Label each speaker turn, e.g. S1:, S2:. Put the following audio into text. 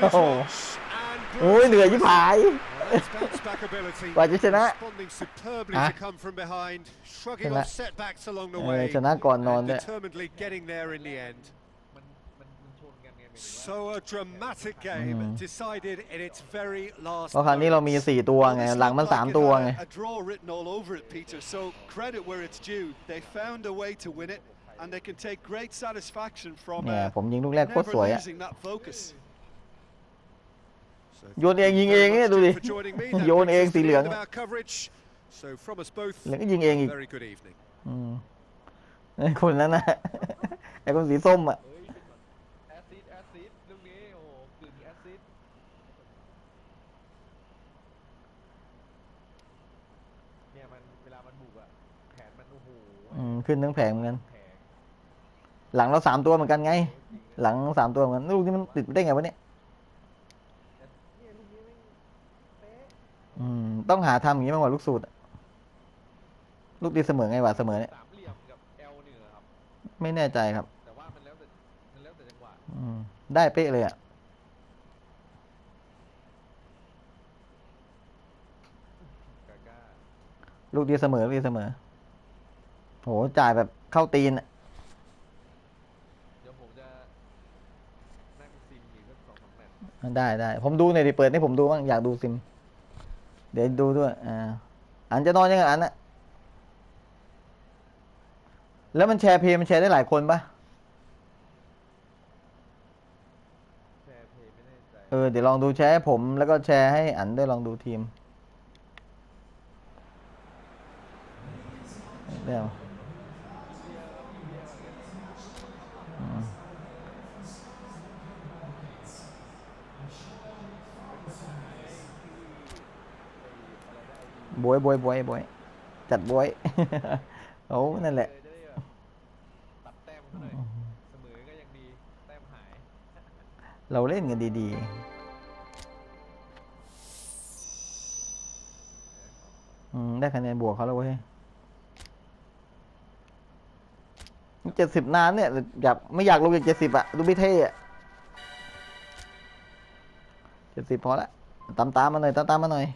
S1: โอ้โหโอ้ยเหนื่อยยิ่ผายกว่าจะชนะ
S2: Responding superbly
S1: Hả?
S2: to come from behind, shrugging
S1: Chừng lại.
S2: off setbacks along the
S1: เออ
S2: way,
S1: ชนะก่อนนอน
S2: and
S1: ด้วย
S2: determinedly getting there in the end.
S3: มันมันมันชนกันไงหมายถึงว่า
S2: So a dramatic game
S1: Mm.
S2: decided in its very last.
S1: เพราะคราวนี้เรามี
S2: moments.
S1: สี่ตัวไง
S4: Well, this
S1: หลังมัน
S4: looked
S1: สาม
S4: like it
S1: ตัว
S4: had
S1: ไง
S4: A, a draw written all over it, Peter. So credit where it's due. They found a way to win it, and they can take great satisfaction from
S1: เนี่ย
S4: uh,
S1: ผมยิงลูกแรกโคตร
S4: never
S1: สวยอะ
S4: losing that focus.
S2: So
S1: Dồn
S2: thank
S1: eng,
S2: you
S1: nhìn
S2: very
S1: eng ấy,
S2: much,
S1: tụi
S2: Jim,
S1: đi.
S2: for joining me. That
S1: Dồn
S2: brings
S1: eng
S2: us
S1: xì
S2: to the
S1: lưỡng.
S2: end of our coverage. So from us both,
S1: แล้วก็ยิงเองอีก
S2: very good evening.
S1: อืมไอ้คนนั้นนะไอ้คนสีส้มอะ
S3: เฮ้ยแอซซิดแอซซิดลูกนี้โอ้โหกึ่งแอซซิดเนี่ยมันเวลามันบุกอะแผนมันโอ้โห
S1: อืมขึ้นทั้งแผงเหมือนกัน
S3: แผง
S1: หลังเราสามตัวเหมือนกันไง
S3: จริงนะ
S1: หลังสามตัวเหมือนกัน ลูกนี้มันติดได้ไงวะเนี่ย
S3: เนี่ยลูกนี้แม่งเป๊ะ
S1: อืม ต้องหาทำอย่างนี้มากกว่าลูกสูตรอะลูกตีเสมอไงวะเสมอเนี่ย
S3: สามเหลี่ยมกับเอลเหนือครับ
S1: ไม่แน่ใจครับ
S3: แต่ว่ามันแล้วแต่มันแล้วแต่จังหวะ
S1: อืม ได้เป๊ะเลยอะ
S3: กาก้า
S1: ลูกตีเสมอลูกตีเสมอ โห จ่ายแบบเข้าตีนอะ
S3: เดี๋ยวผมจะนั่งซิมอีกสักสองสามแมตช์
S1: ได้ได้ ผมดูหน่อยดิเปิดให้ผมดูบ้างอยากดูซิม เดี๋ยวดูด้วยอ่าอันจะนอนยังไงอันน่ะแล้วมันแชร์เพลงมันแชร์ได้หลายคนปะ
S3: แชร์เพย์ไม่แน่ใจ
S1: เออเดี๋ยวลองดูแชร์ให้ผมแล้วก็แชร์ให้อันด้วยลองดูทีมเดี๋ยวอืม บวยบวยบวยบวยจัดบวยโอ้นั่นแหละ
S3: จะได้แบบตัดแต้มเขาหน่อยเสมอก็ยังดีแต้มหาย
S1: เราเล่นกันดี ๆ อืม ได้คะแนนบวกเขาแล้วเว้ยเจ็ดสิบนานเนี่ยอยากไม่อยากลงจากเจ็ดสิบอะดูไม่เท่อะเจ็ดสิบพอละตามตามๆมาหน่อยตามตามๆมาหน่อย